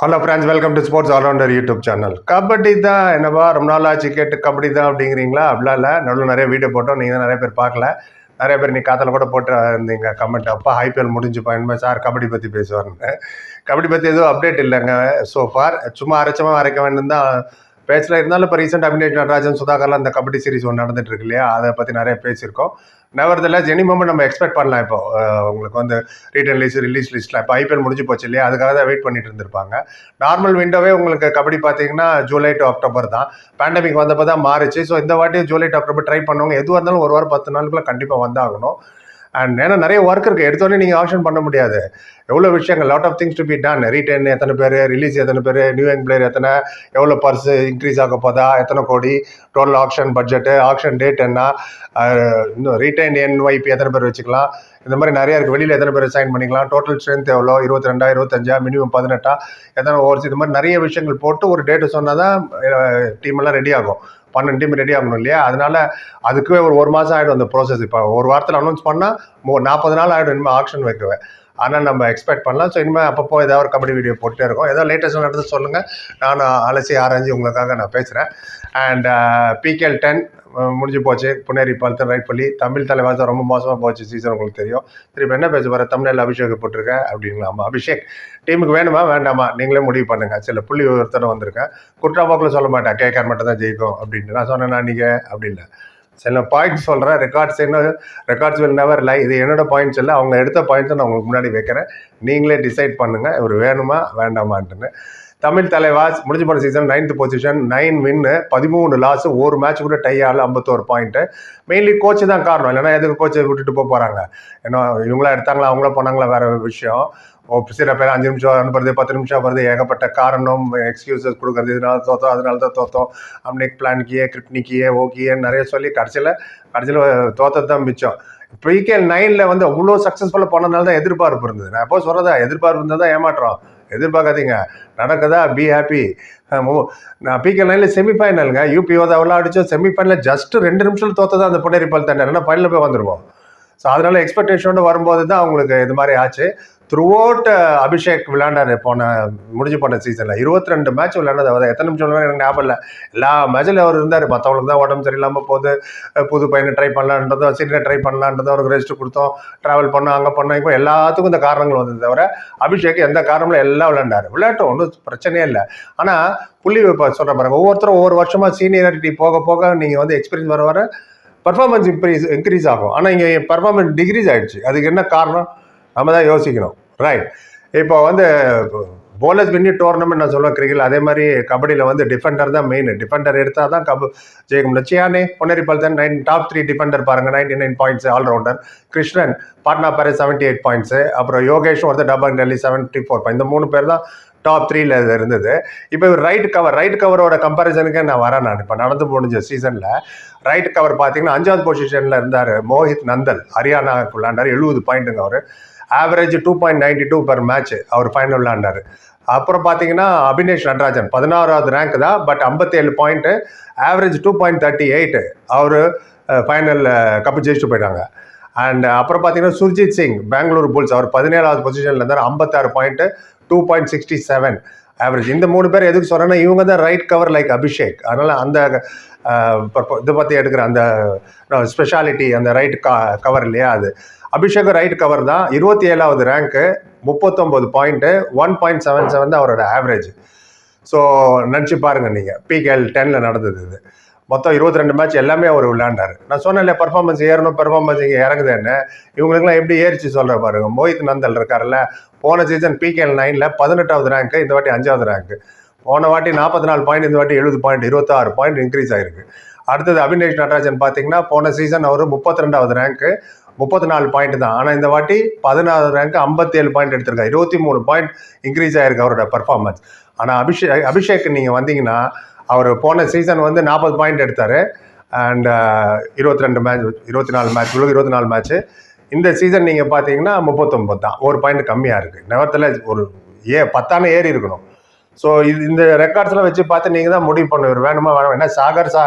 Hello friends welcome to sports allrounder YouTube channel kabaddi தான் என்னப்பா ரொம்ப நாள் ஆச்சு கேட்டு கபடி தான் அப்படிங்கிறீங்களா? அப்படிலாம் இல்லை. நடுவில் நிறைய வீடியோ போட்டோம். நீங்கள் தான் நிறைய பேர் பார்க்கல. நிறைய பேர் நீ காத்தில் கூட போட்டு இருந்தீங்க கமெண்ட் அப்பா ஐபிஎல் முடிஞ்சுப்பா இனிமேல் சார் கபடி பற்றி பேசுவார்னு கபடி பற்றி எதுவும் அப்டேட் இல்லைங்க ஸோ ஃபார் சும்மா அரைச்சமாக அரைக்க வேண்டும் தான் பேச்சில் இருந்தாலும் இப்போ ரீசெண்டாக அபினேஷ் நடராஜன் சுதாகர்லாம் அந்த கபடி சீரிஸ் ஒன்று நடந்துட்டு இருக்கு இல்லையா? அதை பற்றி நிறைய பேசியிருக்கோம். நெவர்தெல்லாம் எனி நம்ம எக்ஸ்பெக்ட் பண்ணலாம் இப்போ. உங்களுக்கு வந்து ரீட்டன் லிஸ்ட் ரிலீஸ் லிஸ்ட்டில் இப்போ ஐபிஎல் முடிஞ்சு போச்சு இல்லையா? அதுக்காக தான் வெயிட் பண்ணிட்டு இருந்திருப்பாங்க. நார்மல் விண்டோவே உங்களுக்கு கபடி பார்த்தீங்கன்னா ஜூலை டு அக்டோபர் தான். பேண்டமிக் வந்தப்போ தான் மாறிச்சு. ஸோ இந்த வாட்டி ஜூலை டு அக்டோபர் ட்ரை பண்ணுவாங்க எதுவாக இருந்தாலும் ஒரு வாரம் பத்து நாளுக்குள்ள கண்டிப்பாக வந்தாகணும். அண்ட் ஏன்னா நிறைய ஒர்க் இருக்குது எடுத்தோடனே நீங்கள் ஆப்ஷன் பண்ண முடியாது. எவ்வளோ விஷயங்கள்? Lot of things to be done retain எத்தனை பேர்? ரிலீஸ் எத்தனை பேர்? நியூ யங் பிளேயர் எத்தனை? எவ்வளோ பர்ஸ் இன்க்ரீஸ் ஆக போதா? எத்தனை கோடி? Total auction budget auction date என்ன? இன்னும் ரீட்டைன் என்ஒய்பி எத்தனை பேர் வச்சுக்கலாம்? இந்த மாதிரி நிறைய இருக்குது வெளியில் எத்தனை பேர் சைன் பண்ணிக்கலாம்? டோட்டல் ஸ்ட்ரென்த் எவ்வளோ? இருபத்தி ரெண்டா இருபத்தஞ்சா? மினிமம் பதினெட்டா? எத்தனை ஓவர்ஸ் இது மாதிரி நிறைய விஷயங்கள் போட்டு ஒரு டேட்டு சொன்னால் தான் டீம் எல்லாம் ரெடி ஆகும். பன்னெண்டு டீம் ரெடி ஆகணும் இல்லையா? அதனால அதுக்கு ஒரு ஒரு மாதம் ஆகிடும் அந்த ப்ராசஸ் இப்போ ஒரு வாரத்தில் அனௌன்ஸ் பண்ணால் நாற்பது நாள் ஆகிடும் இனிமேல் ஆக்ஷன் வைக்குவேன் ஆனால் நம்ம எக்ஸ்பெக்ட் பண்ணலாம். ஸோ இனிமேல் அப்பப்போ ஏதாவது ஒரு கபடி வீடியோ போட்டே இருக்கோம். ஏதோ லேட்டஸ்ட் நடந்து சொல்லுங்கள் நான் அலசி ஆராய்ஞ்சு உங்களுக்காக நான் பேசுகிறேன் uh, அண்ட் பிகேஎல் டென் முடிஞ்சு போச்சு. புனேரி பல்தன் ரைட் பள்ளி. தமிழ் தலைவாசம் ரொம்ப மோசமாக போச்சு. சீசன் உங்களுக்கு தெரியும். திருப்பி என்ன பேச போகிற தமிழில் அபிஷேக் போட்டிருக்கேன் அப்படிங்களாமா? அபிஷேக் டீமுக்கு வேணுமா? வேண்டாமா? நீங்களே முடிவு பண்ணுங்கள் சில புள்ளி ஒருத்தனை வந்திருக்கேன். குற்றாபாக்கில் சொல்ல மாட்டேன். கேட்கார் மட்டும் தான் ஜெயிக்கும் அப்படின்ட்டு நான் சொன்னேன்னா நீங்கள் அப்படி சரி சில பாயிண்ட்ஸ் சொல்கிறேன் ரெக்கார்ட்ஸ் என்ன ரெக்கார்ட்ஸ் வில் நெவர் லை இது என்னோட பாயிண்ட்ஸ் இல்லை. அவங்க எடுத்த பாயிண்ட்ஸை நான் உங்களுக்கு முன்னாடி வைக்கிறேன். நீங்களே டிசைட் பண்ணுங்கள் இவர் வேணுமா? வேண்டாமான்ட்டுன்னு. தமிழ் தலைவாஸ் முடிஞ்சு போன season ninth position nine win பதிமூணு லாஸ் ஒரு மேட்ச் கூட டை ஆகல ஐம்பத்தோரு பாயிண்ட்டு மெயின்லி கோச்சு தான் காரணம். இல்லைன்னா எதுக்கு கோச்சை விட்டுட்டு போக போகிறாங்க ஏன்னா இவங்களா எடுத்தாங்களா? அவங்கள போனாங்களா? வேற விஷயம். ஓ, சில பேர் அஞ்சு நிமிஷம் அனுப்புறது பத்து நிமிஷம் வருது ஏகப்பட்ட காரணம் எக்ஸ்கியூசஸ் கொடுக்குறது இதனால தோத்தோம் அதனால தான் தோத்தோம். அம்னிக் பிளான்கியே கிரிப்னிக்கியே ஓகேன்னு நிறைய சொல்லி கடைசியில் கடைசியில் தோத்தது தான் மிச்சம். பிகேஎல் நைனில் வந்து அவ்வளோ சக்ஸஸ்ஃபுல்லாக போனதுனால தான் எதிர்பார்ப்பு இருந்தது. நான் எப்போ சொல்கிறதா எதிர்பார்ப்பு இருந்தால் தான் ஏமாற்றம். எதிர்பார்க்காதீங்க. நடக்குதா? பி ஹாப்பி நான் பிகே நைனில் செமிஃபைனலுங்க யூபி ஓதாவெல்லாம் அடித்தோம் செமிஃபைனலில் ஜஸ்ட் ரெண்டு நிமிஷத்தில் தோத்ததான் அந்த புனேரிப்பால் பல் தானே. இல்லைன்னா ஃபைனலில் போய் வந்துருவோம். ஸோ அதனால எக்ஸ்பெக்டேஷனோட வரும்போது தான் அவங்களுக்கு இது மாதிரி ஆச்சு. த்ரூ அவுட் அபிஷேக் விளையாண்டாரு. போன முடிஞ்சு போன சீசனில் இருபத்தி ரெண்டு மேட்ச் விளையாண்டது அவர். எத்தனை நிமிஷம் எனக்கு ஞாபகம் இல்லை. எல்லா மேட்சில் அவர் இருந்தார். மற்றவங்களுக்கு தான் உடம்பு சரியில்லாமல் போகுது. புது பையனை ட்ரை பண்ணலான்றதும் சீனியர் ட்ரை பண்ணலான்றதும் அவருக்கு ரெஸ்ட் கொடுத்தோம். ட்ராவல் பண்ணோம் அங்கே பண்ணோம். இப்போ எல்லாத்துக்கும் இந்த காரணங்கள் வந்தது தவிர அபிஷேக் எந்த காரணமும் எல்லாம் விளையாண்டார். விளையாட்டும் ஒன்றும் பிரச்சனையே இல்லை. ஆனால் புள்ளி இப்போ சொல்கிற பாருங்க. ஒவ்வொருத்தரும் ஒவ்வொரு வருஷமாக சீனியாரிட்டி போக போக நீங்கள் வந்து எக்ஸ்பீரியன்ஸ் வர வர பர்ஃபார்மன்ஸ் இன்க்ரீஸ் இன்க்ரீஸ் ஆகும். ஆனால் இங்கே பர்ஃபார்மன்ஸ் டிக்ரீஸ் ஆகிடுச்சு அதுக்கு என்ன காரணம்? நம்ம தான் யோசிக்கணும். ரைட் இப்போ வந்து போலர்ஸ் வின்னி டோர்னமெண்ட் நான் சொல்லுவேன் கிரிக்கெட் அதே மாதிரி கபடியில் வந்து டிஃபெண்டர் தான் மெயின் டிஃபெண்டர் எடுத்தால் தான் கப ஜெயிக்க முடியும். சியானே Puneri Paltan nine top three defender பாருங்கள் ninety nine points allrounder Krishnan Patna பாரு செவன்ட்டி எயிட் பாயிண்ட்ஸு அப்புறம் யோகேஷ் ஒருத்தர் double Delhi seventy four point இந்த மூணு பேர் தான் டாப் த்ரீல இருந்தது. இப்போ ரைட் கவர் ரைட் கவரோட கம்பேரிசனுக்கு நான் வரேன் நான். இப்போ நடந்து முடிஞ்ச சீசனில் ரைட் கவர் பார்த்தீங்கன்னா அஞ்சாவது பொசிஷனில் இருந்தார் மோஹித் நந்தல். ஹரியானாக்கு விளாண்டார் எழுபது பாயிண்ட்டுங்க அவர். Average two point ninety two per match அவர் ஃபைனல் விளாண்டார் அப்புறம் பார்த்தீங்கன்னா அபினேஷ் நடராஜன் பதினாறாவது ரேங்க் தான் பட் ஐம்பத்தேழு point average two point thirty eight அவர் ஃபைனலில் கப்பு ஜெயிச்சுட்டு போயிட்டாங்க. அண்ட் அப்புறம் பார்த்தீங்கன்னா சுர்ஜித் சிங் பெங்களூர் புல்ஸ் அவர் பதினேழாவது பொசிஷனில் இருந்தார் ஐம்பத்தாறு point two point sixty seven average இந்த மூணு பேர் எதுக்கு சொல்கிறேன்னா இவங்க தான் ரைட் கவர் லைக் அபிஷேக் அதனால் அந்த இதை பற்றி எடுக்கிற அந்த ஸ்பெஷாலிட்டி அந்த ரைட் க கவர் இல்லையா அது. அபிஷேக் ரைட் கவர் தான். இருபத்தி ஏழாவது ரேங்க்கு முப்பத்தொம்போது point one point seven seven தான் அவரோட ஆவரேஜ் ஸோ நினச்சி பாருங்கள் நீங்கள் பிகேஎல் டெனில் நடந்தது இது. மொத்தம் இருபத்தி ரெண்டு மேட்ச் எல்லாமே அவர் விளையாண்டாரு. நான் சொன்னேன்ல பர்ஃபார்மன்ஸ் ஏறணும் பர்ஃபார்மன்ஸ் இங்கே இறங்குதுன்னு. இவங்களுக்குலாம் எப்படி ஏறிச்சு சொல்கிற பாருங்க. மோஹித் நந்தல் இருக்கார்ல போன சீசன் பிகேஎல் நைனில் பதினெட்டாவது ரேங்க்கு இந்த வாட்டி அஞ்சாவது ரேங்க்கு போன வாட்டி நாற்பத்தி நாலு பாயிண்ட் இந்த வாட்டி எழுபது பாயிண்ட் இருபத்தாறு பாயிண்ட் இன்க்ரீஸ் ஆயிருக்கு. அடுத்தது அபினேஷ் நடராஜன் பார்த்தீங்கன்னா போன சீசன் அவர் முப்பத்தி ரெண்டாவது ரேங்க்கு முப்பத்தி நாலு பாயிண்ட் தான். ஆனால் இந்த வாட்டி பதினாறு ரேங்க் ஐம்பத்தேழு பாயிண்ட் எடுத்திருக்காரு. இருபத்தி மூணு பாயிண்ட் இன்க்ரீஸ் ஆயிருக்கு அவரோட பர்ஃபார்மன்ஸ் ஆனால் அபிஷேக் அபிஷேக் நீங்கள் வந்தீங்கன்னா அவர் போன சீசன் வந்து நாற்பது பாயிண்ட் எடுத்தார். அண்ட் இருபத்தி ரெண்டு மேட்ச் இருபத்தி நாலு மேட்ச் உலக இருபத்தி நாலு மேட்ச்சு இந்த சீசன் நீங்கள் பார்த்தீங்கன்னா முப்பத்தொம்பது தான். ஒரு பாயிண்ட் கம்மியாக இருக்குது நெவத்தில் ஒரு ஏ பத்தான ஏறி இருக்கணும். ஸோ இது இந்த ரெக்கார்ட்ஸ்லாம் வச்சு பார்த்து நீங்கள் தான் முடிவு பண்ணுவார். வேணுமா வேணும்? ஏன்னா சாகர் சா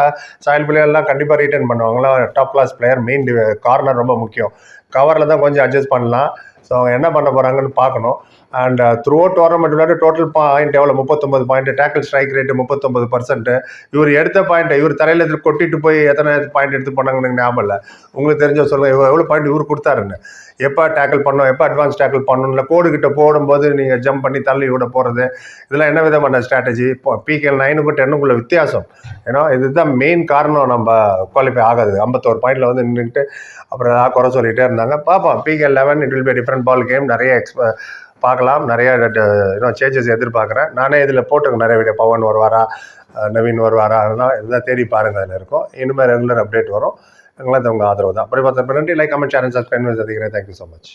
சாயல் பிள்ளைகள்லாம் கண்டிப்பாக ரிட்டர்ன் பண்ணுவாங்களா top class player main corner ரொம்ப முக்கியம். கவரில் தான் கொஞ்சம் அட்ஜஸ்ட் பண்ணலாம். ஸோ அவங்க என்ன பண்ண போகிறாங்கன்னு பார்க்கணும். அண்ட் த்ரூ அவுட் டோர்னமெண்ட் விளையாட்டு டோட்டல் பாயிண்ட் எவ்வளோ முப்பத்தொம்பது பாயிண்ட் டேக்கிள் ஸ்ட்ரைக் ரேட்டு முப்பத்தொம்பது பர்சன்ட்டு இவர் எடுத்த பாயிண்ட் இவர் தலையில் எடுத்து கொட்டிட்டு போய் எத்தனை பாயிண்ட் எடுத்து பண்ணாங்கன்னு எனக்கு ஞாபகம் இல்லை. உங்களுக்கு தெரிஞ்ச சொல்லுங்கள் இவ்வளோ எவ்வளோ பாயிண்ட் இவர் கொடுத்தாருன்னு. எப்போ டேக்கிள் பண்ணோம் எப்போ அட்வான்ஸ் டேக்கிள் பண்ணணும் இல்லை கோடு கிட்ட போடும்போது நீங்கள் ஜம்ப் பண்ணி தள்ளி விட போகிறது இதெல்லாம் என்ன விதமான ஸ்ட்ராட்டஜி இப்போ பிகேஎல் நைனுக்கும் டென்னுக்குள்ள வித்தியாசம். ஏன்னா இதுதான் மெயின் காரணம் நம்ம குவாலிஃபை ஆகாது ஐம்பத்தோரு பாயிண்டில் வந்து நின்றுட்டு அப்புறம் ஏதாவது குறை சொல்லிகிட்டே இருந்தாங்க. பார்ப்போம். PKL eleven it will be different ball game நிறைய எக்ஸ்ப பார்க்கலாம். நிறைய இன்னும் சேஞ்சஸ் எதிர்பார்க்குறேன். நானே இதில் போட்டுங்க நிறைய வீடியோ பவன் வருவாரா? நவீன் வருவாரா? அதெல்லாம் இதெல்லாம் தேடி பாருங்கள் அதில் இருக்கும். இனிமேல் ரெகுலர் அப்டேட் வரும். எங்களால் உங்கள் ஆதரவு தான். அப்படி பார்த்தா நன்றி. லைக் கமெண்ட் சேனல் சப்ஸ்கிரைப் சந்திக்கிறேன். Thank you so much